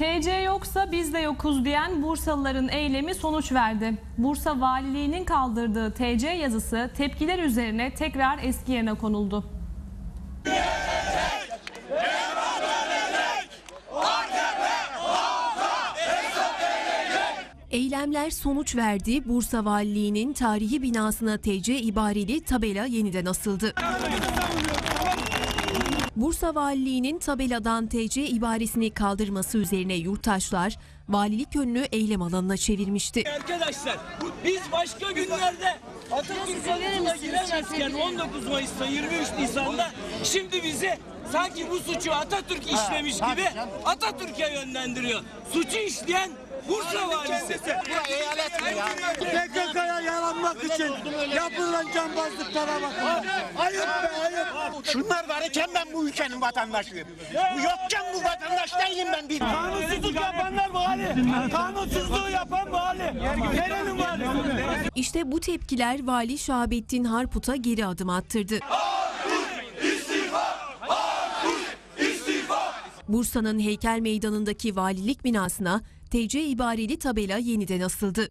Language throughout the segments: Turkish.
TC yoksa biz de yokuz diyen Bursalıların eylemi sonuç verdi. Bursa Valiliğinin kaldırdığı TC yazısı tepkiler üzerine tekrar eski yerine konuldu. Eylemler sonuç verdi. Bursa Valiliği'nin tarihi binasına TC ibareli tabela yeniden asıldı. Bursa Valiliği'nin tabeladan TC ibaresini kaldırması üzerine yurttaşlar valilik önünü eylem alanına çevirmişti. Arkadaşlar biz başka günlerde Atatürk anıtına giremezken 19 Mayıs'ta 23 Nisan'da şimdi bizi sanki bu suçu Atatürk işlemiş gibi Atatürk'e yönlendiriyor. Suçu işleyen Bursa valisi. PKK'ya yalanmak için yapılan cambazlıklara bakın. Ayıp be ayıp. Şunlar varken ben bu ülkenin vatandaşıyım. Bu yokken bu vatandaş değilim ben. Bir Kanunsuzluk yapanlar vali. Kanunsuzluğu yapan vali. Nerenin vali? İşte bu tepkiler Vali Şahabettin Harput'a geri adım attırdı. Bursa'nın Heykel Meydanı'ndaki valilik binasına TC ibareli tabela yeniden asıldı.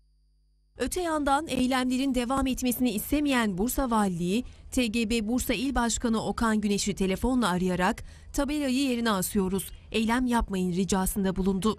Öte yandan eylemlerin devam etmesini istemeyen Bursa Valiliği, TGB Bursa İl Başkanı Okan Güneş'i telefonla arayarak tabelayı yerine asıyoruz, eylem yapmayın ricasında bulundu.